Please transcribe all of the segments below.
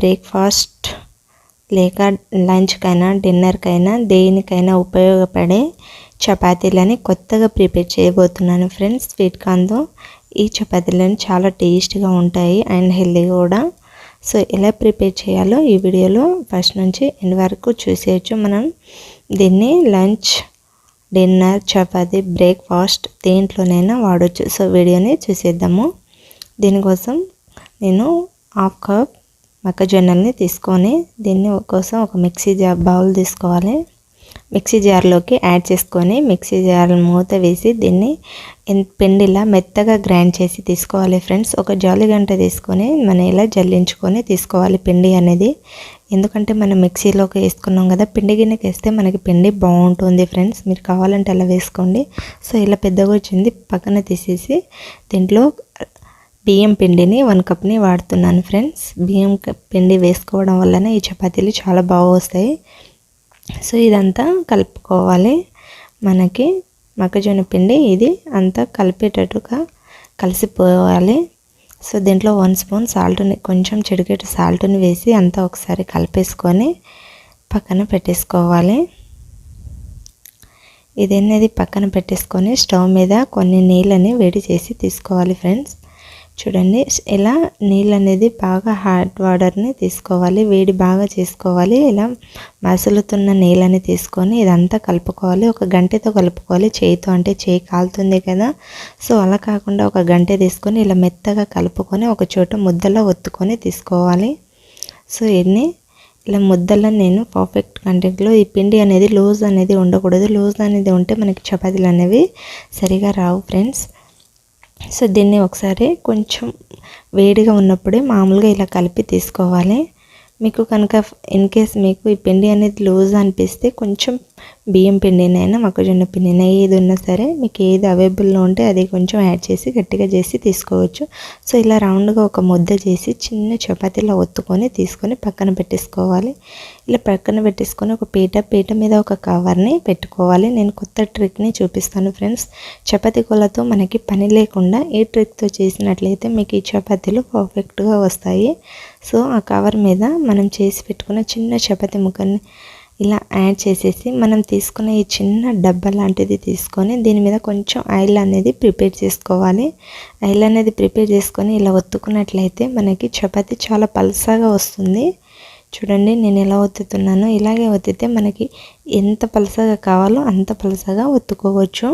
Breakfast లేక లంచ్కైనా డిన్నర్కైనా దేనికైనా ఉపయోగపడే చపాతీలని కొత్తగా ప్రిపేర్ చేయబోతున్నాను ఫ్రెండ్స్. స్వీట్ కార్న్తో ఈ చపాతీలను చాలా టేస్ట్గా ఉంటాయి అండ్ హెల్దీ కూడా. సో ఎలా ప్రిపేర్ చేయాలో ఈ వీడియోలో ఫస్ట్ నుంచి ఎండ్ వరకు చూసేయచ్చు మనం. దీన్ని లంచ్ డిన్నర్ చపాతీ బ్రేక్ఫాస్ట్ దేంట్లోనైనా వాడచ్చు. సో వీడియోని చూసేద్దాము. దీనికోసం నేను హాఫ్ కప్ మొక్కజొన్నల్ని తీసుకొని దీన్ని కోసం ఒక మిక్సీ జార్ బౌల్ తీసుకోవాలి. మిక్సీ జార్లోకి యాడ్ చేసుకొని మిక్సీ జార్ మూత వేసి దీన్ని పిండిలా మెత్తగా గ్రైండ్ చేసి తీసుకోవాలి ఫ్రెండ్స్. ఒక జాలి గంట తీసుకొని మనం ఇలా జల్లించుకొని తీసుకోవాలి పిండి అనేది. ఎందుకంటే మనం మిక్సీలోకి వేసుకున్నాం కదా పిండి గిన్నెకి వేస్తే మనకి పిండి బాగుంటుంది ఫ్రెండ్స్. మీరు కావాలంటే అలా వేసుకోండి. సో ఇలా పెద్దగా వచ్చింది పక్కన తీసేసి దీంట్లో బియ్యం పిండిని వన్ కప్ని వాడుతున్నాను ఫ్రెండ్స్. బియ్యం పిండి వేసుకోవడం వల్లనే ఈ చపాతీలు చాలా బాగా వస్తాయి. సో ఇదంతా కలుపుకోవాలి. మనకి మొక్కజొన్న పిండి ఇది అంతా కలిపేటట్టుగా కలిసిపోవాలి. సో దీంట్లో వన్ స్పూన్ సాల్ట్ని కొంచెం చిడికెట్ సాల్ట్ని వేసి అంతా ఒకసారి కలిపేసుకొని పక్కన పెట్టేసుకోవాలి. ఇది అనేది పక్కన పెట్టేసుకొని స్టవ్ మీద కొన్ని నీళ్ళని వేడి చేసి తీసుకోవాలి ఫ్రెండ్స్. చూడండి. ఇలా నీళ్ళు అనేది బాగా హాట్ వాటర్ని తీసుకోవాలి వేడి బాగా చేసుకోవాలి. ఇలా మసులుతున్న నీళ్ళని తీసుకొని ఇదంతా కలుపుకోవాలి. ఒక గంటతో కలుపుకోవాలి. చేయితో అంటే చేయి కాలుతుంది కదా. సో అలా కాకుండా ఒక గంట తీసుకొని ఇలా మెత్తగా కలుపుకొని ఒక చోట ముద్దలో ఒత్తుకొని తీసుకోవాలి. సో ఎన్ని ఇలా ముద్దలో నేను పర్ఫెక్ట్ కంటెంట్లో ఈ పిండి అనేది లూజ్ అనేది ఉండకూడదు. లూజ్ అనేది ఉంటే మనకి చపాతీలు అనేవి సరిగా రావు ఫ్రెండ్స్ సో దీన్ని ఒకసారి కొంచెం వేడిగా ఉన్నప్పుడే మామూలుగా ఇలా కలిపి తీసుకోవాలి. మీకు కనుక ఇన్ కేస్ మీకు ఈ పిండి అనేది లూజ్ అనిపిస్తే కొంచెం బియ్యం పిండినైనా మొక్కజొన్న పిండినైనా ఏది ఉన్నా సరే మీకు ఏది అవైలబుల్లో ఉంటే అది కొంచెం యాడ్ చేసి గట్టిగా చేసి తీసుకోవచ్చు. సో ఇలా రౌండ్గా ఒక ముద్ద చేసి చిన్న చపాతీలో ఒత్తుకొని తీసుకొని పక్కన పెట్టేసుకోవాలి. ఇలా పక్కన పెట్టేసుకొని ఒక పీట పీట మీద ఒక కవర్ని పెట్టుకోవాలి. నేను కొత్త ట్రిక్ని చూపిస్తాను ఫ్రెండ్స్ చపాతీ కొలతో మనకి పని లేకుండా ఏ ట్రిక్తో చేసినట్లయితే మీకు ఈ చపాతీలు పర్ఫెక్ట్గా వస్తాయి. సో ఆ కవర్ మీద మనం చేసి పెట్టుకున్న చిన్న చపాతీ ముక్కని ఇలా యాడ్ చేసేసి మనం తీసుకున్న ఈ చిన్న డబ్బా లాంటిది తీసుకొని దీని మీద కొంచెం ఆయిల్ అనేది ప్రిపేర్ చేసుకోవాలి. ఆయిల్ అనేది ప్రిపేర్ చేసుకొని ఇలా ఒత్తుకున్నట్లయితే మనకి చపాతి చాలా పల్సాగా వస్తుంది. చూడండి నేను ఎలా ఒత్తుతున్నానో ఇలాగే ఒత్తితే మనకి ఎంత పలసగా కావాలో అంత పలసగా ఒత్తుకోవచ్చు.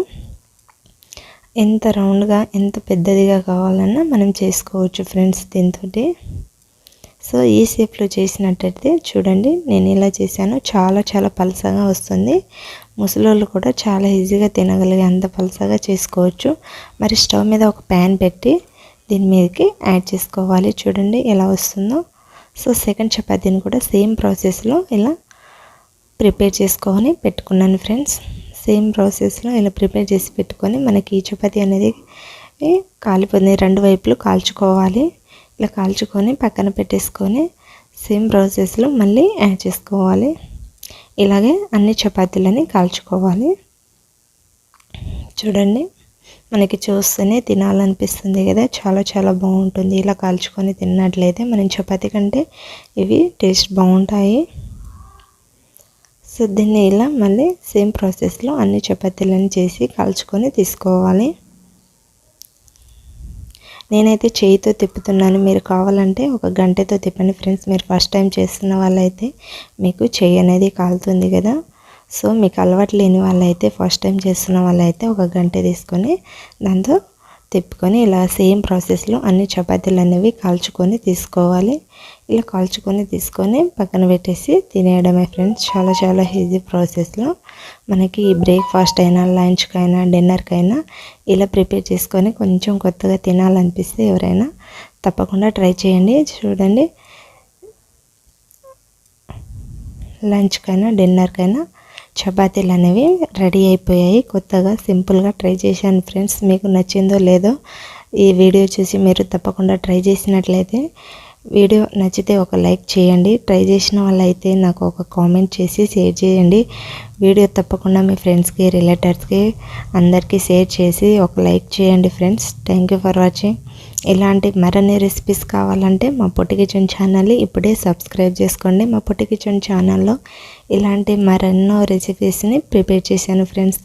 ఎంత రౌండ్గా ఎంత పెద్దదిగా కావాలన్నా మనం చేసుకోవచ్చు ఫ్రెండ్స్ దీంతో సో ఈ షేప్లో చేసినట్టయితే చూడండి నేను ఇలా చేశాను. చాలా చాలా పలసగా వస్తుంది. ముసలోళ్ళు కూడా చాలా ఈజీగా తినగలిగే అంత పలసగా చేసుకోవచ్చు. మరి స్టవ్ మీద ఒక ప్యాన్ పెట్టి దీని మీదకి యాడ్ చేసుకోవాలి. చూడండి ఎలా వస్తుందో. సో సెకండ్ చపాతీని కూడా సేమ్ ప్రాసెస్లో ఇలా ప్రిపేర్ చేసుకొని పెట్టుకున్నాను ఫ్రెండ్స్. సేమ్ ప్రాసెస్లో ఇలా ప్రిపేర్ చేసి పెట్టుకొని మనకి ఈ చపాతీ అనేది కాలిపోతుంది. రెండు వైపులు కాల్చుకోవాలి. ఇలా కాల్చుకొని పక్కన పెట్టేసుకొని సేమ్ ప్రాసెస్లో మళ్ళీ యాడ్ చేసుకోవాలి. ఇలాగే అన్ని చపాతీలని కాల్చుకోవాలి. చూడండి మనకి చూస్తేనే తినాలనిపిస్తుంది కదా. చాలా చాలా బాగుంటుంది. ఇలా కాల్చుకొని తిన్నట్లయితే మనం చపాతీ కంటే ఇవి టేస్ట్ బాగుంటాయి. సో దీన్ని ఇలా మళ్ళీ సేమ్ ప్రాసెస్లో అన్ని చపాతీలను చేసి కాల్చుకొని తీసుకోవాలి. నేనైతే చేయితో తిప్పుతున్నాను. మీరు కావాలంటే ఒక గంటతో తిప్పండి ఫ్రెండ్స్. మీరు ఫస్ట్ టైం చేస్తున్న వాళ్ళైతే మీకు చెయ్యి అనేది కాలుతుంది కదా. సో మీకు అలవాటు లేని వాళ్ళైతే ఫస్ట్ టైం చేస్తున్న వాళ్ళైతే ఒక గంట తీసుకొని దాంతో తిప్పుకొని ఇలా సేమ్ ప్రాసెస్లో అన్ని చపాతీలు అనేవి కాల్చుకొని తీసుకోవాలి. ఇలా కాల్చుకొని తీసుకొని పక్కన పెట్టేసి తినేయడమే ఫ్రెండ్స్. చాలా చాలా ఈజీ ప్రాసెస్లో మనకి బ్రేక్ఫాస్ట్ అయినా లంచ్కైనా డిన్నర్కైనా ఇలా ప్రిపేర్ చేసుకొని కొంచెం కొత్తగా తినాలనిపిస్తే ఎవరైనా తప్పకుండా ట్రై చేయండి. చూడండి. లంచ్కైనా డిన్నర్కైనా చపాతీలు అనేవి రెడీ అయిపోయాయి. కొత్తగా సింపుల్గా ట్రై చేశాను ఫ్రెండ్స్. మీకు నచ్చిందో లేదో ఈ వీడియో చూసి మీరు తప్పకుండా ట్రై చేసినట్లయితే వీడియో నచ్చితే ఒక లైక్ చేయండి. ట్రై చేసిన వాళ్ళైతే నాకు ఒక కామెంట్ చేసి షేర్ చేయండి. వీడియో తప్పకుండా మీ ఫ్రెండ్స్కి రిలేటర్స్కి అందరికీ షేర్ చేసి ఒక లైక్ చేయండి friends. Thank you for watching. ఇలాంటి మరిన్ని రెసిపీస్ కావాలంటే మా పొట్టి కిచెన్ ఛానల్ని ఇప్పుడే సబ్స్క్రైబ్ చేసుకోండి. మా పొట్టి కిచెన్ ఛానల్లో ఇలాంటి మరెన్నో రెసిపీస్ని ప్రిపేర్ చేశాను ఫ్రెండ్స్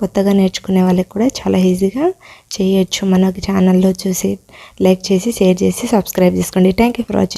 కొత్తగా నేర్చుకునే వాళ్ళకి కూడా చాలా ఈజీగా చేయొచ్చు. మన ఛానల్లో చూసి లైక్ చేసి షేర్ చేసి సబ్స్క్రైబ్ చేసుకోండి. Thank you for watching